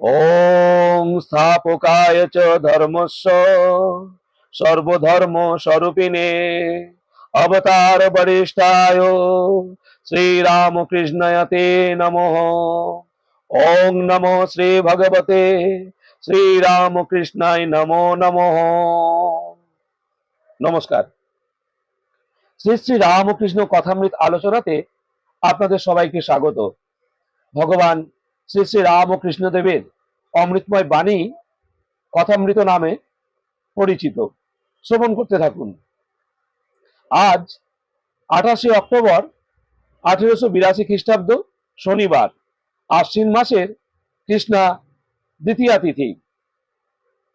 ওং স্থাপকায় চ ধর্মস্য সর্বধর্ম স্বরূপিণে। অবতার বরিষ্ঠায় শ্রীরামকৃষ্ণয়তে নমঃ। ওং নমো শ্রী ভগবতে শ্রীরামকৃষ্ণায় নমো নমঃ। নমস্কার। শ্রী শ্রী রামকৃষ্ণ কথামৃত আলোচনাতে আপনাদের সবাইকে স্বাগত। ভগবান শ্রী শ্রী রাম ও কৃষ্ণদেবের অমৃতময় বাণী কথামৃত নামে পরিচিত। শ্রবণ করতে থাকুন। আজ আঠাশে অক্টোবর আঠেরোশো বিরাশি খ্রিস্টাব্দ শনিবার, আশ্বিন মাসের কৃষ্ণা দ্বিতীয়া তিথি।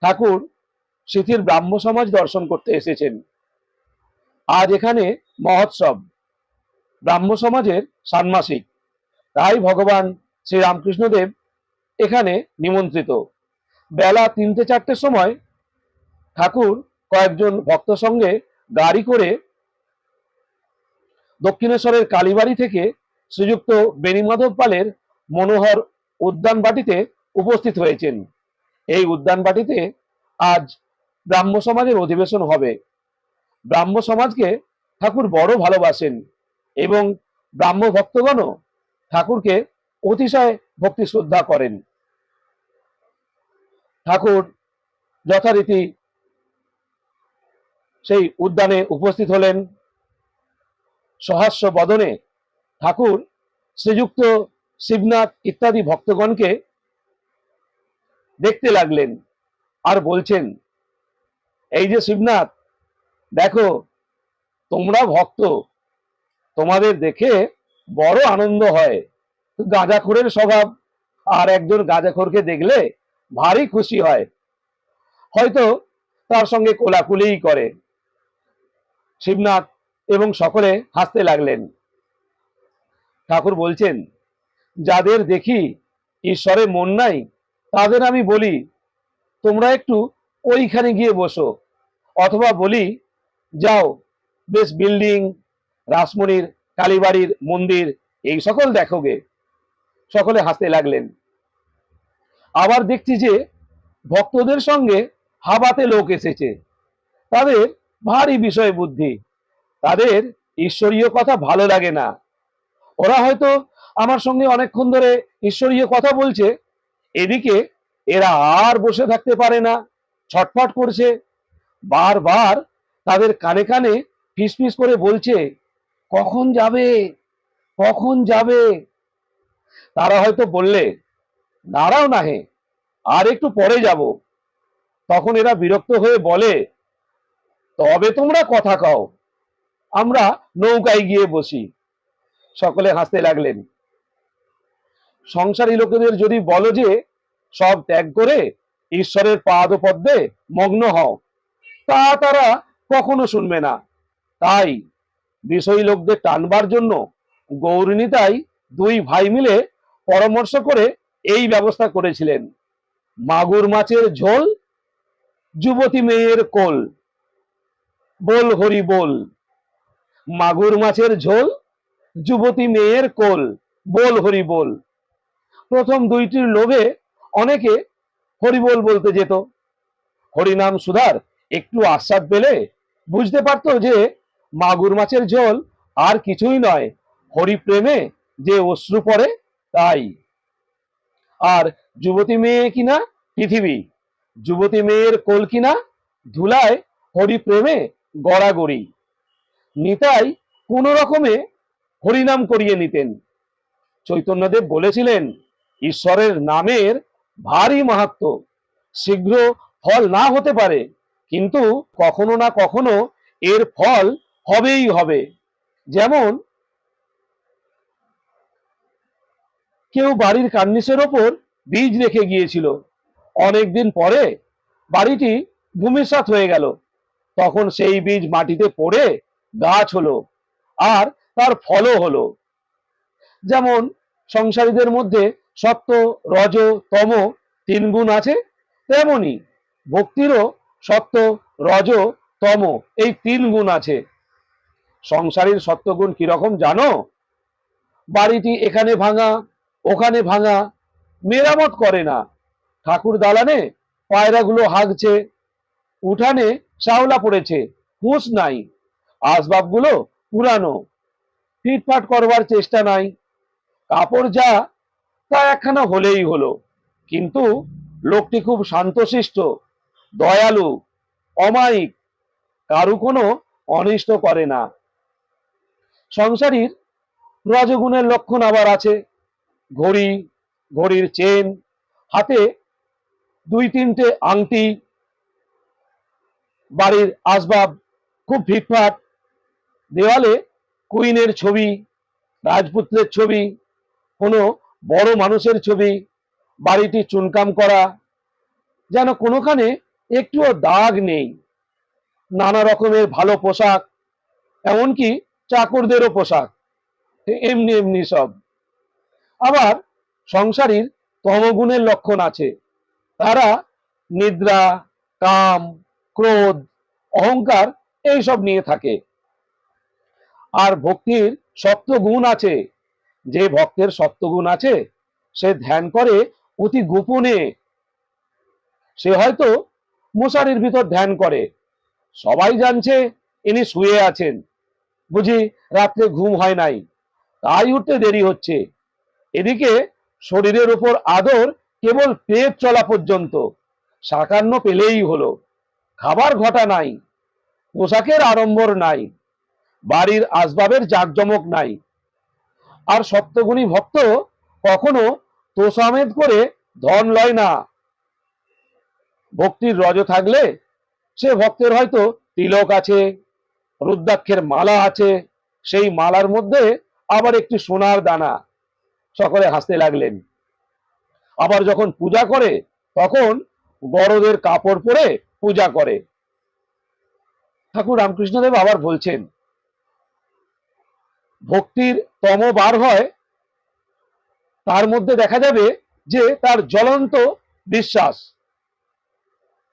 ঠাকুর শিথির ব্রাহ্ম সমাজ দর্শন করতে এসেছেন। আজ এখানে মহোৎসব। ব্রাহ্ম সমাজের ষান্মাসিক। তাই ভগবান শ্রী রামকৃষ্ণদেব এখানে নিমন্ত্রিত। বেলা তিনটে চারটের সময় ঠাকুর কয়েকজন ভক্ত সঙ্গে গাড়ি করে দক্ষিণেশ্বরের কালীবাড়ি থেকে শ্রীযুক্ত বেণীমাধব পালের মনোহর উদ্যান বাটিতে উপস্থিত হয়েছেন। এই উদ্যান বাটিতে আজ ব্রাহ্ম সমাজের অধিবেশন হবে। ব্রাহ্ম সমাজকে ঠাকুর বড় ভালোবাসেন এবং ব্রাহ্ম ভক্তগণও ঠাকুরকে অতিশয় ভক্তি শ্রদ্ধা করেন। ঠাকুর যথারীতি সেই উদ্যানে উপস্থিত হলেন। সহাস্য বদনে ঠাকুর শ্রীযুক্ত শিবনাথ ইত্যাদি ভক্তগণকে দেখতে লাগলেন আর বলছেন, এই যে শিবনাথ, দেখো, তোমরা ভক্ত, তোমাদের দেখে বড় আনন্দ হয়। গাঁজাখোরের স্বভাব আর একজন গাঁজাখোরকে দেখলে ভারী খুশি হয়। হয়তো তার সঙ্গে কোলাকুলিই করে। শিবনাথ এবং সকলে হাসতে লাগলেন। ঠাকুর বলছেন, যাদের দেখি ঈশ্বরে মন নাই, তাদের আমি বলি, তোমরা একটু ওইখানে গিয়ে বসো। অথবা বলি, যাও, বেশ বিল্ডিং, রাসমণির, কালীবাড়ির মন্দির, এই সকল দেখোগে। সকলে হাসতে লাগলেন। আবার দেখছি যে ভক্তদের সঙ্গে হাবাতে লোক এসেছে। তাদের ভারী বিষয় বুদ্ধি। তাদের ঈশ্বরীয় কথা ভালো লাগে না। ওরা হয়তো আমার সঙ্গে অনেকক্ষণ ধরে ঈশ্বরীয় কথা বলছে। এদিকে এরা আর বসে থাকতে পারে না, ছটফট করছে। বারবার তাদের কানে কানে ফিসফিস করে বলছে, কখন যাবে? কখন যাবে? তারা হয়তো বললে, দাঁড়াও না হে, আর একটু পরে যাব। তখন এরা বিরক্ত হয়ে বলে, তবে তোমরা কথা কও, আমরা নৌকায় গিয়ে বসি। সকলে হাসতে লাগলেন। সংসারী লোকেদের যদি বলো যে, সব ত্যাগ করে ঈশ্বরের পাদপদ্মে মগ্ন হও, তা তারা কখনো শুনবে না। তাই বিষয়ী লোকদের টানবার জন্য গৌরনীতাই দুই ভাই মিলে পরামর্শ করে এই ব্যবস্থা করেছিলেন। মাগুর মাছের ঝোল, যুবতী মেয়ের কোল। বল হরি বল। মাগুর মাছের ঝোল, যুবতী মেয়ের কোল। বল হরি বল। প্রথম দুইটির লোভে অনেকে হরিবোল বলতে যেত। হরিনাম সুধার, একটু আস্বাদ পেলে বুঝতে পারতো যে মাগুর মাছের ঝোল আর কিছুই নয়। হরি প্রেমে যে অশ্রু পড়ে তাই। আর যুবতী মেয়ে কিনা পৃথিবী। যুবতী মেয়ের কোল কিনা ধুলায় হরি প্রেমে গড়াগড়ি। নিতাই কোন রকমে হরিনাম করিয়ে নিতেন। চৈতন্যদেব বলেছিলেন, ঈশ্বরের নামের ভারী মাহাত্ম। শীঘ্র ফল না হতে পারে, কিন্তু কখনো না কখনো এর ফল হবেই হবে। যেমন কেউ বাড়ির কার্নিসের ওপর বীজ রেখে গিয়েছিল। অনেকদিন পরে বাড়িটি ভূমিসাৎ হয়ে গেল। তখন সেই বীজ মাটিতে পড়ে গাছ হলো আর তার ফলও হলো। যেমন সংসারীদের মধ্যে সত্য রজ, তম তিন গুণ আছে, তেমনি ভক্তিরও সত্য রজ, তম এই তিন গুণ আছে। সংসারীর সত্যগুণ কীরকম জানো? বাড়িটি এখানে ভাঙা ওখানে ভাঙা, মেরামত করে না। ঠাকুর দালানে পায়রাগুলো হাগছে উঠানে শ্যাওলা পড়েছে, হুঁশ নাই, আসবাবগুলো পুরানো ফিটফাট করবার চেষ্টা নাই। কাপড় যা, তা একখানা হলেই হলো। কিন্তু লোকটি খুব শান্তশিষ্ট, দয়ালু, অমায়িক, কারু কোনো অনিষ্ট করে না। সংসারীর রজগুণের লক্ষণ আবার আছে। ঘড়ি, ঘড়ির চেন হাতে দুই তিনটে আংটি, বাড়ির আসবাব খুব ফিটফাট। দেওয়ালে কুইনের ছবি রাজপুত্রের ছবি, কোনো বড় মানুষের ছবি, বাড়িটি চুনকাম করা, যেন কোনোখানে একটুও দাগ নেই। নানা রকমের ভালো পোশাক, এমনকি চাকরদেরও পোশাক, এমনি এমনি সব। আবার সংসারীর তমগুণের লক্ষণ আছে। তারা নিদ্রা, কাম, ক্রোধ, অহংকার এইসব নিয়ে থাকে। আর ভক্তির সপ্তগুণ আছে। যে ভক্তের সপ্তগুণ আছে, সে ধ্যান করে অতি গোপনে। সে হয়তো মশারির ভিতর ধ্যান করে। সবাই জানছে ইনি শুয়ে আছেন। বুঝি রাত্রে ঘুম হয় নাই। তাই উঠতে দেরি হচ্ছে। এদিকে শরীরের উপর আদর কেবল পেট চলা পর্যন্ত। সাকান্ন পেলেই হলো। খাবার ঘটা নাই, পোশাকের আড়ম্বর নাই, বাড়ির আসবাবের জাঁকজমক নাই। আর সপ্তগুণী ভক্ত কখনো তোষামেদ করে ধন লয় না। ভক্তির রজ থাকলে সে ভক্তের হয়তো তিলক আছে, রুদ্রাক্ষের মালা আছে, সেই মালার মধ্যে আবার একটি সোনার দানা। সকলে হাসতে লাগলেন। আবার যখন পূজা করে, তখন বড়দের কাপড় পরে পূজা করে। ঠাকুর রামকৃষ্ণদেব আবার বলছেন, ভক্তির তম বার হয়, তার মধ্যে দেখা যাবে যে তার জ্বলন্ত বিশ্বাস।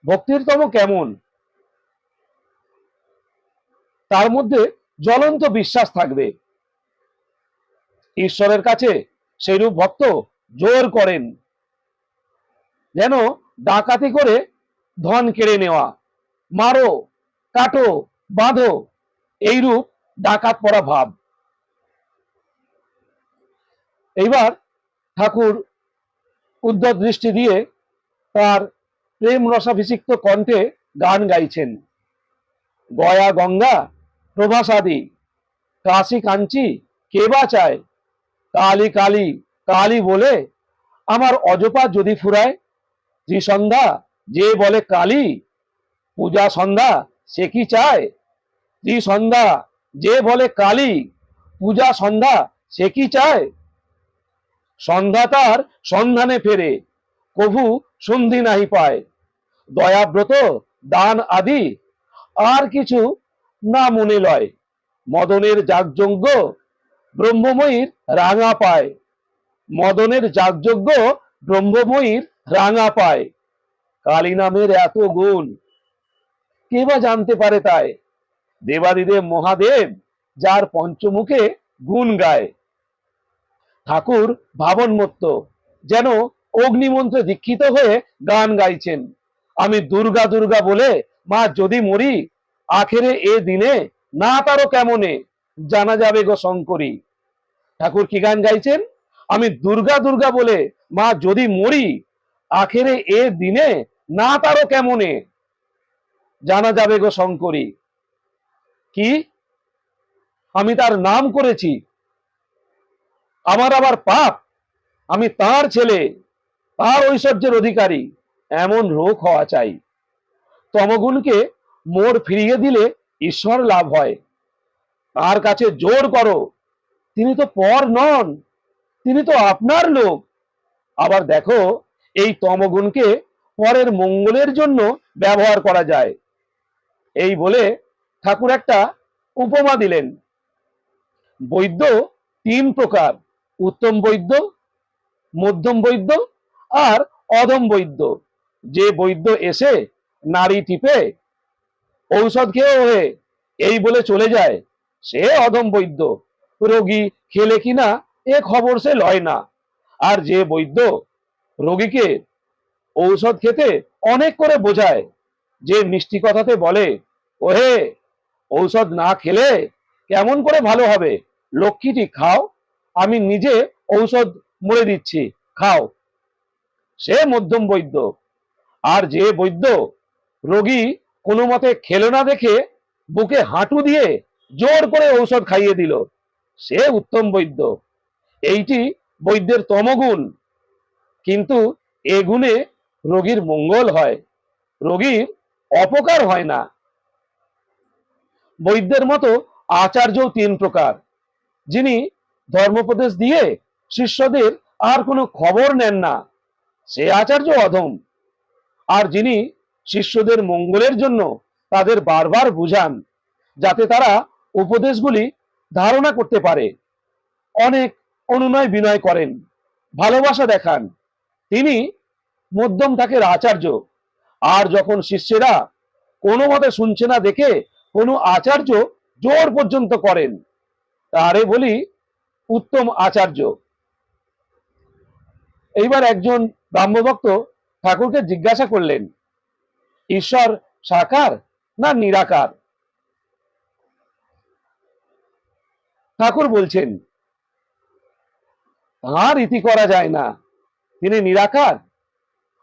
ভক্তির তম কেমন? তার মধ্যে জ্বলন্ত বিশ্বাস থাকবে। ঈশ্বরের কাছে সেইরূপ ভক্ত জোর করেন। যেন ডাকাতি করে ধন কেড়ে নেওয়া, মারো, কাটো, বাঁধো, এইরূপ ডাকাত পড়া ভাব। এইবার ঠাকুর উদ্ধত দৃষ্টি দিয়ে তার প্রেম রসাভিষিক্ত কণ্ঠে গান গাইছেন। গয়া গঙ্গা, প্রভাসাদি, কাশি কাঞ্চি, কে বা চায়? কালী কালী কালী বলে আমার অজপা যদি ফুরায় ত্রিসন্ধ্যা যে বলে কালী, পূজা সন্ধ্যা, সে কি চায়? ত্রিসন্ধ্যা যে বলে কালী, পূজা সন্ধ্যা, সে কি চায়? সন্ধ্যা তার সন্ধানে ফেরে, কভু সন্ধি নাহি পায়। দয়াব্রত, দান আদি, আর কিছু না মনে লয়। মদনের যাগযজ্ঞ ব্রহ্মময়ীর রাঙা পায়। মদনের যাগযজ্ঞ ব্রহ্মময়ীর রাঙা পায়। কালী নামের এত গুণ, কে বা জানতে পারে তাই? দেবাদিদেব মহাদেব যার পঞ্চমুখে গুণ গায়। ঠাকুর ভাবনমত্ত, যেন অগ্নিমন্ত্রে দীক্ষিত হয়ে গান গাইছেন। আমি দুর্গা দুর্গা বলে মা যদি মরি, আখেরে এ দিনে না তারও কেমনে? জানা যাবে গো শঙ্করী। ঠাকুর কি গান গাইছেন? আমি দুর্গা দুর্গা বলে মা যদি মরি, আখেরে এ দিনে না তারও কেমনে? জানা যাবে গো শঙ্করী। কি? আমি তার নাম করেছি। আমার আবার পাপ। আমি তার ছেলে, তার ঐশ্বর্যের অধিকারী, এমন রোগ হওয়া চাই। তমগুণকে মোর ফিরিয়ে দিলে ঈশ্বর লাভ হয়। তার কাছে জোর করো। তিনি তো পর নন, তিনি তো আপনার লোক। আবার দেখো, এই তমগুণকে পরের মঙ্গলের জন্য ব্যবহার করা যায়। এই বলে ঠাকুর একটা উপমা দিলেন। বৈদ্য তিন প্রকার, উত্তম বৈদ্য, মধ্যম বৈদ্য আর অধম বৈদ্য। যে বৈদ্য এসে নারী টিপে, ঔষধ খেয়ে হয়ে এই বলে চলে যায়। সে অধম বৈদ্য। রোগী খেলে কিনা এ খবর সে লয় না। আর যে বৈদ্য রোগীকে ঔষধ খেতে অনেক করে বোঝায়, যে মিষ্টি কথাতে বলে, ওহে, ঔষধ না খেলে কেমন করে ভালো হবে? লক্ষ্মীটি খাও, আমি নিজে ঔষধ মুড়ে দিচ্ছি, খাও। সে মধ্যম বৈদ্য। আর যে বৈদ্য রোগী কোনো মতে খেলো না দেখে বুকে হাঁটু দিয়ে জোর করে ঔষধ খাইয়ে দিল। সে উত্তম বৈদ্য। এইটি বৈদ্যের তমগুণ। কিন্তু এ গুণে রোগীর মঙ্গল হয়। রোগীর অপকার হয় না। বৈদ্যের মতো আচার্যও তিন প্রকার। যিনি ধর্মোপদেশ দিয়ে শিষ্যদের আর কোনো খবর নেন না, সে আচার্য অধম। আর যিনি শিষ্যদের মঙ্গলের জন্য তাদের বারবার বুঝান, যাতে তারা উপদেশগুলি ধারণা করতে পারে। অনেক অনুনয় বিনয় করেন, ভালোবাসা দেখান। তিনি মধ্যম থাকের আচার্য। আর যখন শিষ্যেরা কোনো মতে শুনছে না দেখে কোনো আচার্য জোর পর্যন্ত করেন, তারে বলি উত্তম আচার্য। এইবার একজন ব্রাহ্মভক্ত ঠাকুরকে জিজ্ঞাসা করলেন, ঈশ্বর সাকার না নিরাকার? ঠাকুর বলছেন তাঁর ইতি করা যায় না। তিনি নিরাকার,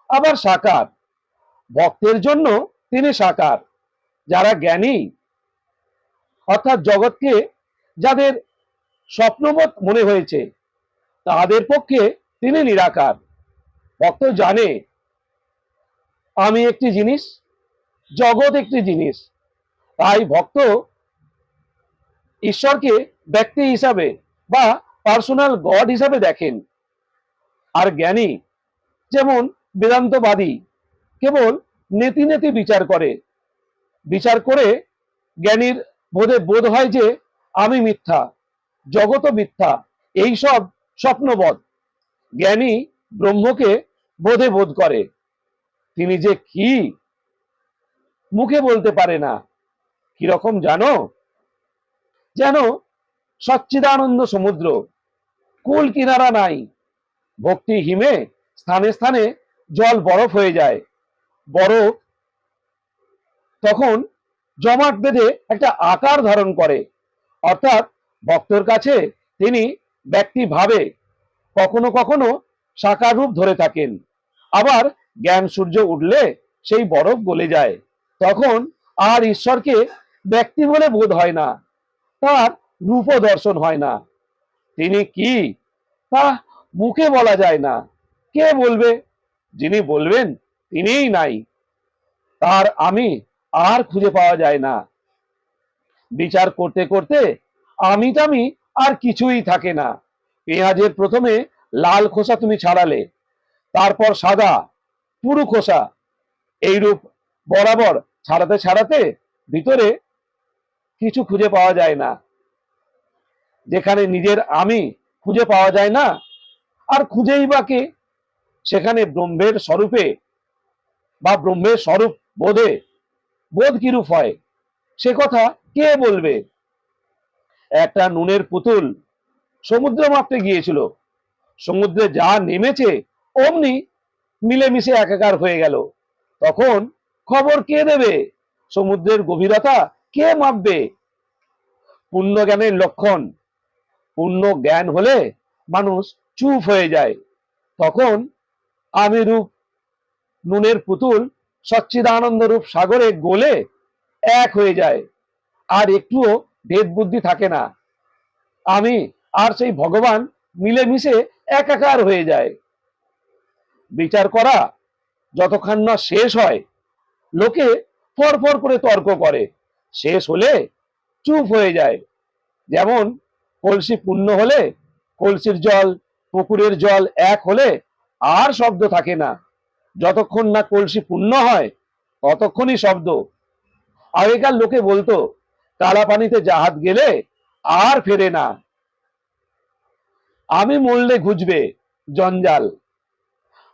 আবার সাকার। ভক্তের জন্য তিনি সাকার, যারা জ্ঞানী। অর্থাৎ জগৎকে যাদের স্বপ্নবোধ মনে হয়েছে, তাদের পক্ষে তিনি নিরাকার। ভক্ত জানে, আমি একটি জিনিস, জগৎ একটি জিনিস। তাই ভক্ত ঈশ্বরকে ব্যক্তি হিসাবে বা পার্সোনাল গড হিসাবে দেখেন। আর জ্ঞানী, যেমন বেদান্তবাদী, কেবল নেতি নেতি বিচার করে। বিচার করে জ্ঞানীর বোধে বোধ হয় যে আমি মিথ্যা জগত মিথ্যা, এই সব স্বপ্নবধ। জ্ঞানী ব্রহ্মকে বোধে বোধ করে। তিনি যে কি? মুখে বলতে পারে না। কীরকম জানো? যেন সচ্চিদানন্দ সমুদ্র। কুল কিনারা নাই। ভক্তি হিমে স্থানে স্থানে জল বরফ হয়ে যায়। বরফ তখন জমাট বেঁধে একটা আকার ধারণ করে। অর্থাৎ ভক্তর কাছে তিনি ব্যক্তি ভাবে কখনো কখনো সাকার রূপ ধরে থাকেন। আবার জ্ঞান সূর্য উঠলে সেই বরফ গলে যায়। তখন আর ঈশ্বরকে ব্যক্তি বলে বোধ হয় না। তার রূপ দর্শন হয় না। তিনি কি? তা মুখে বলা যায় না। কে বলবে? যিনি বলবেন তিনিই নাই। তার আমি আর খুঁজে পাওয়া যায় না। বিচার করতে করতে আমি টামি আর কিছুই থাকে না। পেঁয়াজের প্রথমে লাল খোসা তুমি ছাড়ালে, তারপর সাদা পুরু খোসা। এইরূপ বরাবর ছাড়াতে ছাড়াতে ভিতরে কিছু খুঁজে পাওয়া যায় না। যেখানে নিজের আমি খুঁজে পাওয়া যায় না, আর খুঁজেই বা কে? সেখানে ব্রহ্মের স্বরূপে বা ব্রহ্মের স্বরূপ বোধে, বোধ কিরূপ হয়? সে কথা কে বলবে? একটা নুনের পুতুল সমুদ্র মাপতে গিয়েছিল। সমুদ্রে যা নেমেছে অমনি মিলেমিশে একাকার হয়ে গেল। তখন খবর কে দেবে? সমুদ্রের গভীরতা কে মাপবে? পূর্ণ জ্ঞানের লক্ষণ পূর্ণ জ্ঞান হলে মানুষ চুপ হয়ে যায়। তখন আমি রূপ নুনের পুতুল সচ্চিদানন্দ রূপ সাগরে গোলে এক হয়ে যায়। আর একটুও ভেদ বুদ্ধি থাকে না। আমি আর সেই ভগবান মিলেমিশে একাকার হয়ে যায়। বিচার করা যতক্ষণ না শেষ হয়, লোকে ফর করে তর্ক করে। শেষ হলে চুপ হয়ে যায়। যেমন কলসি পূর্ণ হলে কলসির জল, পুকুরের জল এক হলে আর শব্দ থাকে না। যতক্ষণ না কলসি পূর্ণ হয়, ততক্ষণই শব্দ। আগেকার লোকে বলতো, কালা পানিতে জাহাজ গেলে আর ফেরে না। আমি মরলে ঘুজবে জঞ্জাল।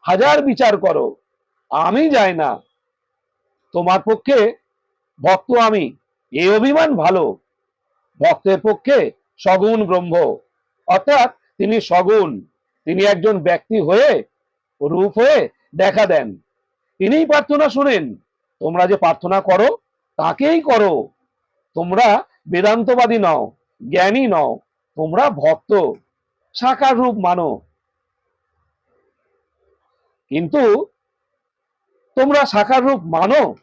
হাজার বিচার করো, আমি যাই না। তোমার পক্ষে ভক্ত আমি, এ অভিমান ভালো। ভক্তের পক্ষে সগুণ ব্রহ্ম। অর্থাৎ তিনি সগুণ, তিনি একজন ব্যক্তি হয়ে, রূপ হয়ে দেখা দেন। তিনিই প্রার্থনা শোনেন, তোমরা যে প্রার্থনা করো, তাকেই করো। তোমরা বেদান্তবাদী নও, জ্ঞানী নও, তোমরা ভক্ত, সাকার রূপ মানো। কিন্তু তোমরা সাকার রূপ মানো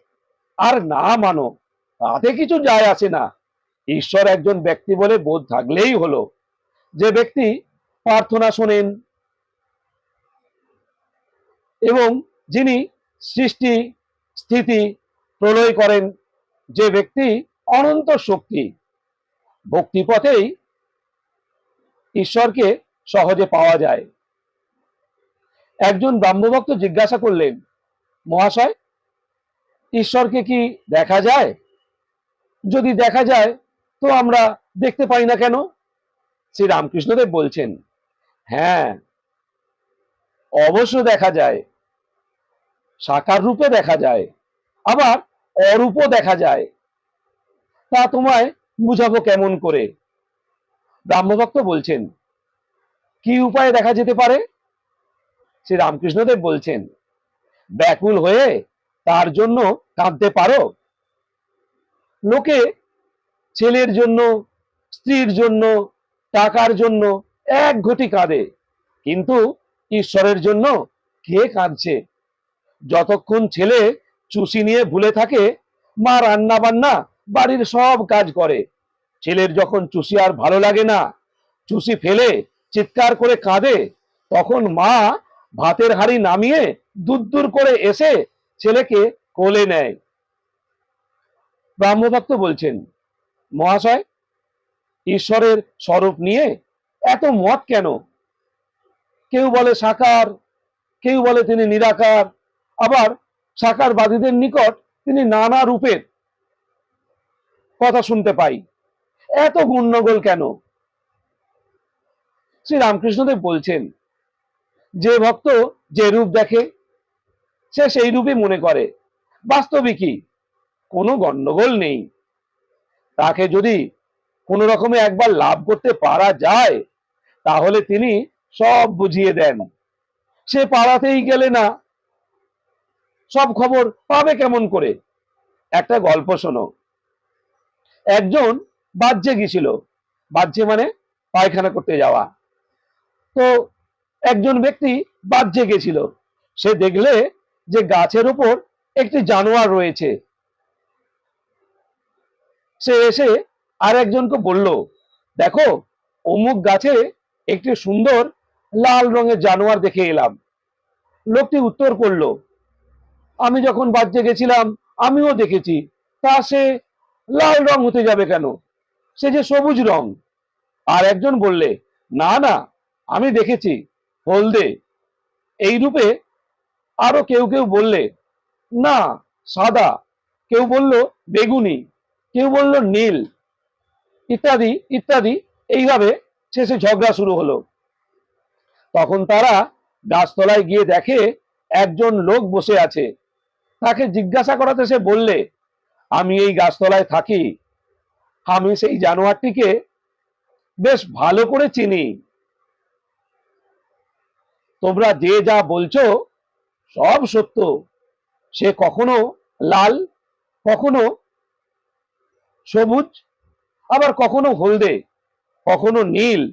আর না মানো, তাতে কিছু যায় আসে না। ঈশ্বর একজন ব্যক্তি বলে বোধ থাকলেই হলো। যে ব্যক্তি প্রার্থনা শোনেন এবং যিনি সৃষ্টি, স্থিতি প্রলয় করেন, যে ব্যক্তি অনন্ত শক্তি, ভক্তিপথেই ঈশ্বরকে সহজে পাওয়া যায়। একজন ব্রাহ্মভক্ত জিজ্ঞাসা করলেন, মহাশয়, ঈশ্বরকে কি দেখা যায়? যদি দেখা যায় তো আমরা দেখতে পাই না কেন? শ্রী রামকৃষ্ণদেব বলছেন হ্যাঁ অবশ্য দেখা যায়, সাকার রূপে দেখা যায়, আবার অরূপও দেখা যায়। তা তোমায় বুঝাবো কেমন করে? ব্রাহ্মভক্ত বলছেন, কি উপায়ে দেখা যেতে পারে? শ্রী রামকৃষ্ণদেব বলছেন, ব্যাকুল হয়ে তার জন্য কাঁদতে পারো? লোকে ছেলের জন্য, স্ত্রীর জন্য, টাকার জন্য এক ঘটি কাঁদে। কিন্তু ঈশ্বরের জন্য কে কাঁদছে? যতক্ষণ ছেলে চুষি নিয়ে ভুলে থাকে, মা রান্না বান্না বাড়ির সব কাজ করে। ছেলের যখন চুষি আর ভালো লাগে না, চুষি ফেলে, চিৎকার করে কাঁদে, তখন মা ভাতের হাড়ি নামিয়ে দূর দূর করে এসে ছেলেকে কোলে নেয়। ব্রাহ্মভক্ত বলছেন মহাশয়, ঈশ্বরের স্বরূপ নিয়ে এত মত কেন? কেউ বলে সাকার, কেউ বলে তিনি নিরাকার, আবার সাকারবাদীদের নিকট তিনি নানা রূপের কথা শুনতে পাই। এত গুণগোল কেন? শ্রী রামকৃষ্ণদেব বলছেন, যে ভক্ত যে রূপ দেখে, সে সেই রূপে মনে করে। বাস্তবিকই কোনো গণ্ডগোল নেই। তাকে যদি কোনো রকমে একবার লাভ করতে পারা যায়, তাহলে তিনি সব বুঝিয়ে দেন। সে পাড়াতেই গেলে না। সব খবর পাবে কেমন করে? একটা গল্প শোনো। একজন বাহ্যে গেছিল বাহ্যে মানে পায়খানা করতে যাওয়া। তো একজন ব্যক্তি বাহ্যে গেছিল। সে দেখলে যে গাছের উপর একটি জানোয়ার রয়েছে। সে এসে আর একজনকে বলল, দেখো, অমুক গাছে একটি সুন্দর লাল রঙের জানোয়ার দেখে এলাম। লোকটি উত্তর করল, আমি যখন বাজ্যে গেছিলাম, আমিও দেখেছি। তা সে লাল রং হতে যাবে কেন? সে যে সবুজ রং। আর একজন বললে, না না, আমি দেখেছি, হলদে। এই রূপে আরও কেউ কেউ বললে, না, সাদা। কেউ বলল, বেগুনি। কেউ বলল নীল, ইত্যাদি ইত্যাদি, এইভাবে শেষে ঝগড়া শুরু হলো। তখন তারা গাছতলায় গিয়ে দেখে একজন লোক বসে আছে। তাকে জিজ্ঞাসা করাতে সে বললে, আমি এই গাছতলায় থাকি। আমি সেই জানোয়ারটিকে বেশ ভালো করে চিনি। তোমরা যে যা বলছো সব সত্য। সে কখনো লাল, কখনো সবুজ, আবার কখনো হলদে, কখনো নীল।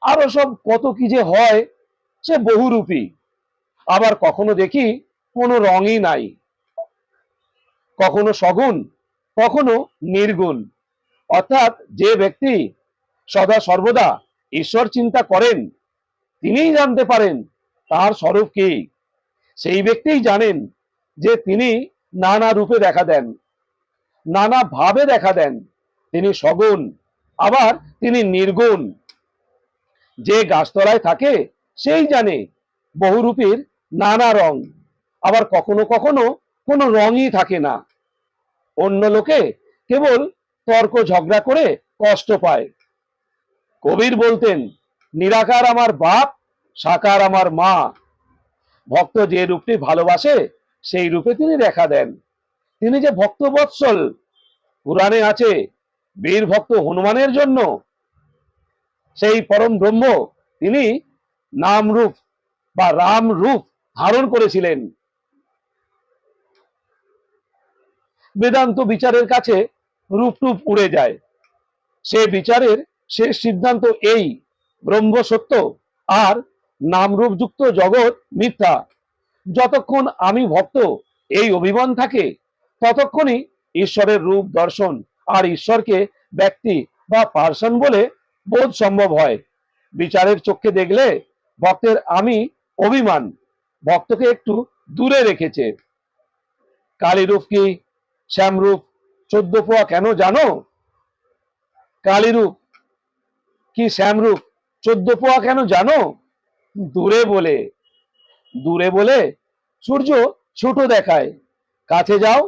আরও সব কত কি যে হয়, সে বহুরূপী। আবার কখনো দেখি কোনো রঙই নাই। কখনো সগুণ, কখনো নির্গুণ। অর্থাৎ যে ব্যক্তি সদা সর্বদা ঈশ্বর চিন্তা করেন, তিনিই জানতে পারেন তার স্বরূপ কি। সেই ব্যক্তিই জানেন যে তিনি নানা রূপে দেখা দেন। নানা ভাবে দেখা দেন। তিনি সগুণ, আবার তিনি নির্গুণ। যে গাছতলায় থাকে, সেই জানে বহুরূপীর নানা রং। আবার কখনো কখনো কোনো রঙই থাকে না। অন্য লোকে কেবল তর্ক ঝগড়া করে কষ্ট পায়। কবির বলতেন, নিরাকার আমার বাপ, সাকার আমার মা। ভক্ত যে রূপটি ভালোবাসে, সেই রূপে তিনি দেখা দেন। তিনি যে ভক্ত বৎসল পুরাণে আছে, বীর ভক্ত হনুমানের জন্য, সেই পরম ব্রহ্ম তিনি নাম রূপ বা রাম রূপ ধারণ করেছিলেন। বেদান্ত বিচারের কাছে রূপ রূপটুপ উড়ে যায়। সে বিচারের শেষ সিদ্ধান্ত এই, ব্রহ্ম সত্য আর নামরূপযুক্ত জগৎ মিথ্যা। যতক্ষণ আমি ভক্ত, এই অভিমান থাকে ততক্ষণই ঈশ্বরের রূপ দর্শন আর ঈশ্বরকে ব্যক্তি বা পার্সন বলে বোধ সম্ভব হয়। বিচারের চোখে দেখলে ভক্তের আমি অভিমান, ভক্তকে একটু দূরে রেখেছে। কালীরূপ কি, শ্যামরূপ, চোদ্দ পোয়া কেন জানো? কালীরূপ কি, শ্যামরূপ, চোদ্দ পোয়া কেন জানো? দূরে বলে দূরে বলে সূর্য ছোট দেখায়। কাছে যাও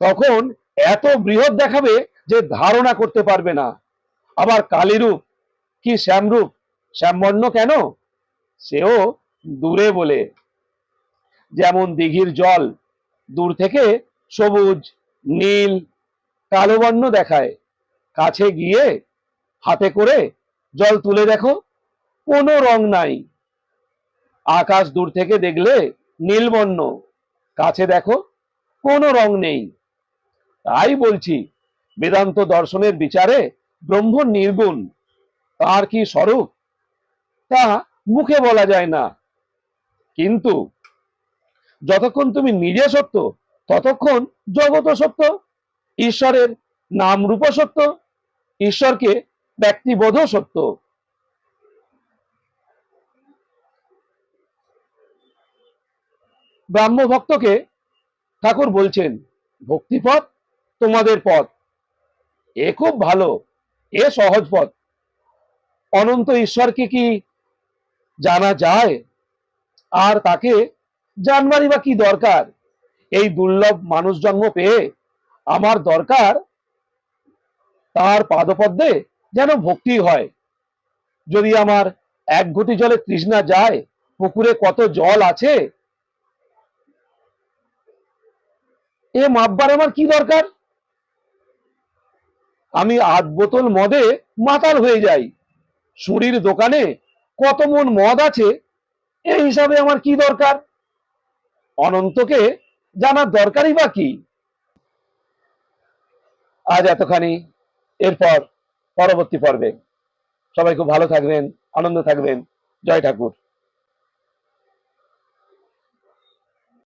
তখন এত বৃহৎ দেখাবে যে ধারণা করতে পারবে না। আবার কালীরূপ, কি শ্যামরূপ? শ্যামবর্ণ কেন? সেও দূরে বলে। যেমন দিঘির জল, দূর থেকে সবুজ, নীল, কালো বর্ণ দেখায়। কাছে গিয়ে হাতে করে জল তুলে দেখো, কোনো রং নাই। আকাশ দূর থেকে দেখলে নীলবর্ণ কাছে দেখো, কোনো রং নেই। তাই বলছি, বেদান্ত দর্শনের বিচারে ব্রহ্ম নির্গুণ, তার কি স্বরূপ? তা মুখে বলা যায় না। কিন্তু যতক্ষণ তুমি নিজে সত্য, ততক্ষণ জগৎ সত্য, ঈশ্বরের নাম রূপ সত্য, ঈশ্বরকে ব্যক্তিবোধ সত্য। ব্রাহ্ম ভক্তকে ঠাকুর বলছেন, ভক্তিপথ তোমাদের পথ। এ খুব ভালো, এ সহজ পথ। অনন্ত ঈশ্বরকে কি জানা যায়? আর তাকে জানবারই বা কি দরকার? এই দুর্লভ মানুষ জন্ম পেয়ে আমার দরকার তার পাদপদ্মে যেন ভক্তি হয়। যদি আমার এক ঘটি জলে তৃষ্ণা যায়, পুকুরে কত জল আছে? এ মাপবার আমার কি দরকার? আমি আধ বোতল মদে মাতাল হয়ে যাই। সুরির দোকানে কত মন মদ আছে এই হিসাবে আমার কি দরকার? অনন্তকে জানার দরকারই বা কি? আজ এতখানি। এরপর পরবর্তী পর্বে। সবাই খুব ভালো থাকবেন, আনন্দ থাকবেন। জয় ঠাকুর।